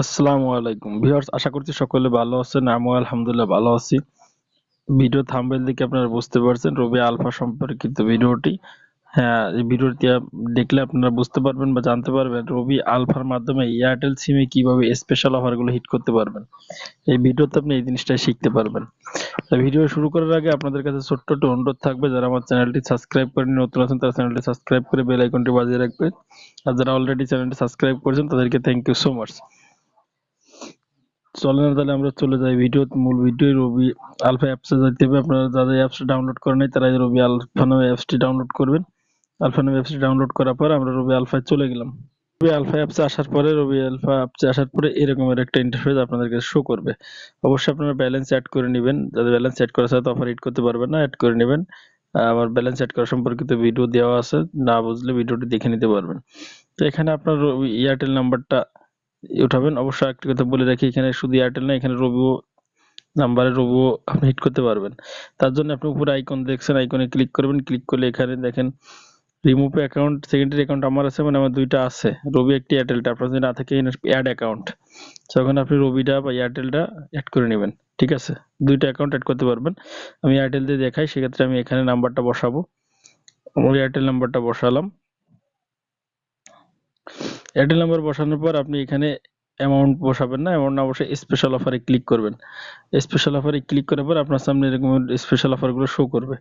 আসসালামু আলাইকুম। ভিউয়ার্স, আশা করছি সকলে ভালো আছেন, আমিও আলহামদুলিল্লাহ ভালো আছি। ভিডিও থাম্বনেল দেখে আপনারা বুঝতে পারছেন, রবি আলফা সম্পর্কিত ভিডিওটি। হ্যাঁ এই ভিডিওটি দেখলে আপনারা বুঝতে পারবেন বা জানতে পারবেন রবি আলফার মাধ্যমে এয়ারটেল সিমে কীভাবে স্পেশাল অফারগুলো হিট করতে পারবেন। এই ভিডিওতে আপনি এই জিনিসটা শিখতে পারবেন। ভিডিও শুরু করার আগে আপনাদের কাছে ছোট্ট একটু অনুরোধ থাকবে, যারা আমার চ্যানেলটি সাবস্ক্রাইব করেন নতুন আছেন তারা চ্যানেলটি সাবস্ক্রাইব করে বেল আইকনটি বাজিয়ে রাখবেন। আর যারা অলরেডি চ্যানেলটি সাবস্ক্রাইব করেছেন, তাদেরকে থ্যাংক ইউ সো মাচ চলেন তাহলে আমরা চলে যাই ভিডিও মূল ভিডিও রবি আলফা অ্যাপসে যাইতে হবে। আপনারা যারা অ্যাপসটা ডাউনলোড করেন নাই তারা রবি আলফা নামে অ্যাপসটি ডাউনলোড করবেন। আলফা নামে অ্যাপসটি ডাউনলোড করার পর আমরা রবি আলফায় চলে গেলাম। রবি আলফা অ্যাপসে আসার পরে, রবি আলফা অ্যাপসে আসার পরে এরকমের একটা ইন্টারফেস আপনাদেরকে শো করবে। অবশ্যই আপনারা ব্যালেন্স অ্যাড করে নেবেন। যাদের ব্যালেন্স অ্যাড করা তো অফার হিট করতে পারবেন না অ্যাড করে নেবেন। আমার ব্যালেন্স অ্যাড করা সম্পর্কিত ভিডিও দেওয়া আছে, না বুঝলে ভিডিওটি দেখে নিতে পারবেন। তো এখানে আপনার এয়ারটেল নাম্বারটা উঠাবেন। অবশ্যই একটি কথা বলে রাখি, এখানে শুধু এয়ারটেল না, এখানে রবিও নাম্বারে রবিও আপনি হিট করতে পারবেন। তার জন্য আপনি উপরে আইকন দেখছেন আইকনে ক্লিক করবেন। ক্লিক করলে এখানে দেখেন রিমুভ অ্যাকাউন্ট সেকেন্ডারি অ্যাকাউন্ট আমার আছে মানে আমার দুইটা আছে। রবি একটি এয়ারটেলটা আপনার যদি না থাকে অ্যাড অ্যাকাউন্ট তখন আপনি রবিটা বা এয়ারটেলটা অ্যাড করে নেবেন, ঠিক আছে? দুইটা অ্যাকাউন্ট অ্যাড করতে পারবেন। আমি এয়ারটেল দিয়ে দেখাই, সেক্ষেত্রে আমি এখানে নাম্বারটা বসাবো। এয়ারটেল নাম্বারটা বসালাম। এয়ারটেল নাম্বার বসানোর পর আপনি এখানে অ্যামাউন্ট বসাবেন না অ্যামাউন্ট না বসে স্পেশাল অফারে ক্লিক করবেন। স্পেশাল অফারে ক্লিক করার পর আপনার সামনে এরকম স্পেশাল অফারগুলো শো করবে।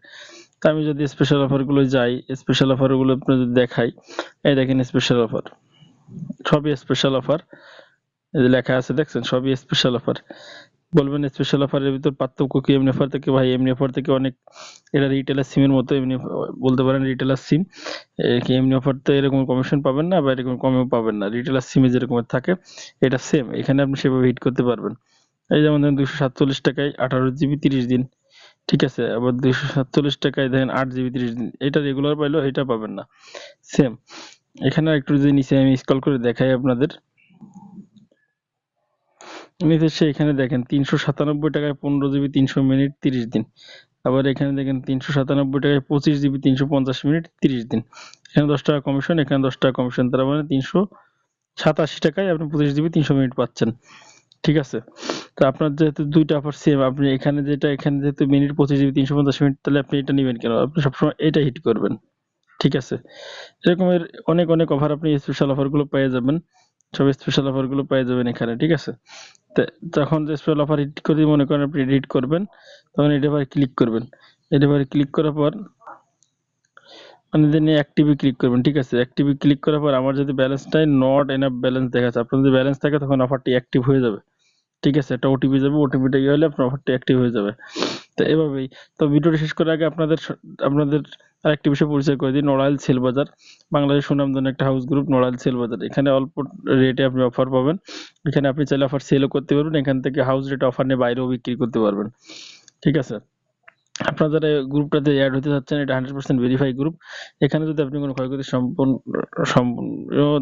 তা আমি যদি স্পেশাল অফারগুলো যাই স্পেশাল অফারগুলো আপনি যদি দেখাই, এই দেখেন স্পেশাল অফার সবই স্পেশাল অফার লেখা আছে দেখছেন, সবই স্পেশাল অফার বলবেন স্পেশাল অফারের ভিতর পার্থক্য কি? এমনি অফার থেকে ভাই, এমনি অফার থেকে অনেক এটা রিটেলার সিমের মতো এমনি, বলতে পারেন রিটেলার সিম কি এমনি অফার তো এরকম কমিশন পাবেন না বা এরকম কমেও পাবেন না? রিটেলার সিমে যেরকম থাকে, এটা সেম এখানে আপনি সেভাবে হিট করতে পারবেন। এই যেমন ধরেন দুশো সাতচল্লিশ টাকায় আঠারো জিবি তিরিশ দিন, ঠিক আছে? আবার দুইশো সাতচল্লিশ টাকায় দেখেন আট জিবি তিরিশ দিন, এটা রেগুলার পাইলেও এটা পাবেন না। সেম এখানে একটু যদি নিচে আমি স্ক্রল করে দেখাই আপনাদের। সে এখানে দেখেন, তিনশো সাতানব্বই টাকায় পনেরো জিবি, তিনশো মিনিট, তিরিশ দিন। আবার এখানে দেখেন, তিনশো সাতানব্বই টাকায় পঁচিশ জিবি, তিনশো পঞ্চাশ মিনিট, তিরিশ দিন। এখানে দশ টাকা কমিশন, এখানে দশ টাকা কমিশন। তার মানে তিনশো সাতাশি টাকায় আপনি পঁচিশ জিবি, তিনশো মিনিট পাচ্ছেন। ঠিক আছে? তো আপনার যেহেতু দুইটা অফার সেম আপনি এখানে যেটা, এখানে যেহেতু মিনিট পঁচিশ জিবি, তিনশো পঞ্চাশ মিনিট, তাহলে আপনি এটা নেবেন কেন? আপনি সবসময় এটা হিট করবেন। ঠিক আছে? এরকমের অনেক অনেক অফার আপনি স্পেশাল অফারগুলো পেয়ে যাবেন। সব স্পেশাল অফারগুলো পেয়ে যাবেন এখানে, ঠিক আছে? তখন যে স্পেশাল অফার এডিট করে, মনে করেন আপনি এডিট করবেন, তখন এটি আবার ক্লিক করবেন। এটি আবার ক্লিক করার পর মানে দেন অ্যাক্টিভে ক্লিক করবেন, ঠিক আছে? অ্যাক্টিভে ক্লিক করার পর, আমার যদি ব্যালেন্সটাই নট এনাফ ব্যালেন্স দেখাচ্ছে, আপনার যদি ব্যালেন্স থাকে, তখন অফারটি অ্যাক্টিভ হয়ে যাবে। ঠিক আছে, একটা ওটিপি যাবে ওটিপিটা ইয়ে হলে আপনার অফারটি অ্যাক্টিভ হয়ে যাবে। তো এভাবেই। তো ভিডিওটি শেষ করার আগে আপনাদের আপনাদের আরেকটি বিষয় পরিচয় করে দিই, নড়াইল সেল বাজার। বাংলাদেশ সুনামধন্য একটা হাউস গ্রুপ নড়াইল সেল বাজার। এখানে অল্প রেটে আপনি অফার পাবেন। এখানে আপনি চাইলে অফার সেলও করতে পারবেন। এখান থেকে হাউস রেট অফার নিয়ে বাইরেও বিক্রি করতে পারবেন। ঠিক আছে? আপনারা যারা গ্রুপটাতে অ্যাড হতে চাচ্ছেন, এটা হান্ড্রেড পার্সেন্ট ভেরিফাই গ্রুপ এখানে যদি আপনি কোনো ক্ষয়ক্ষতি সম্পূর্ণ সম্পূর্ণ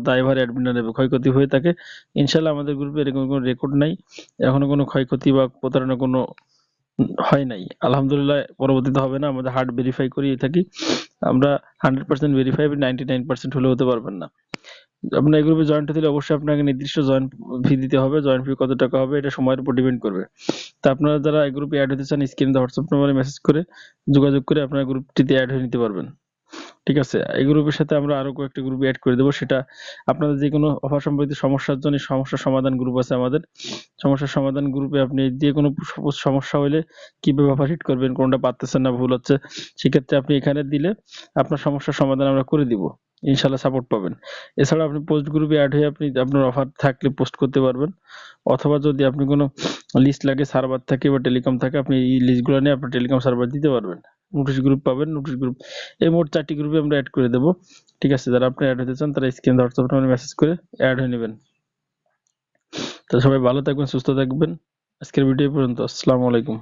দায়ভার অ্যাডমিনার ক্ষয়ক্ষতি হয়ে থাকে ইনশাল্লাহ আমাদের গ্রুপে এরকম কোনো রেকর্ড নাই। এখনও কোনো ক্ষয়ক্ষতি বা প্রতারণা কোনো হয় নাই। আলহামদুলিল্লাহ, পরবর্তীতে হবে না, আমাদের হার্ড ভেরিফাই করিয়ে থাকি। আমরা hundred percent verify ninety nine percent হলে হতে পারবেন না। আপনার এই গ্রুপে জয়েন্ট হতে অবশ্যই আপনাকে নির্দিষ্ট জয়েন্ট ফি দিতে হবে। জয়েন্ট ফি কত টাকা হবে এটা সময়ের উপর ডিপেন্ড করবে। তা আপনারা যারা এই গ্রুপে অ্যাড হতে চান স্ক্রিনে হোয়াটসঅ্যাপ নম্বরে মেসেজ করে যোগাযোগ করে আপনার গ্রুপটিতে অ্যাড হয়ে নিতে পারবেন। ঠিক আছে, এই গ্রুপের সাথে আমরা আরও কয়েকটি গ্রুপ অ্যাড করে দেবো। সেটা আপনাদের যে কোনো অফার সম্পর্কিত সমস্যার জন্য সমস্যার সমাধান গ্রুপ আছে আমাদের। সমস্যার সমাধান গ্রুপে আপনি যে কোনো সমস্যা হলে কীভাবে অফার হিট করবেন, কোনটা পারতেছেন না, ভুল হচ্ছে, সেক্ষেত্রে আপনি এখানে দিলে আপনার সমস্যার সমাধান আমরা করে দিব। ইনশাল্লাহ সাপোর্ট পাবেন। এছাড়া আপনি পোস্ট গ্রুপে অ্যাড হয়ে আপনি আপনার অফার থাকলে পোস্ট করতে পারবেন। অথবা যদি আপনি কোনো লিস্ট লাগে সার্ভার থাকে বা টেলিকম থাকে, আপনি এই লিস্টগুলো নিয়ে আপনার টেলিকম সার্ভার দিতে পারবেন। নোটিশ গ্রুপ পাবেন নোটিশ গ্রুপ এই মোট চারটি গ্রুপে আমরা অ্যাড করে দেবো। ঠিক আছে, যারা আপনি অ্যাড হতে চান, তারা স্ক্রিন হোয়াটসঅ্যাপ নাম্বারে মেসেজ করে অ্যাড হয়ে নেবেন। তো সবাই ভালো থাকবেন, সুস্থ থাকবেন। আজকের ভিডিও পর্যন্ত। আসসালামু আলাইকুম।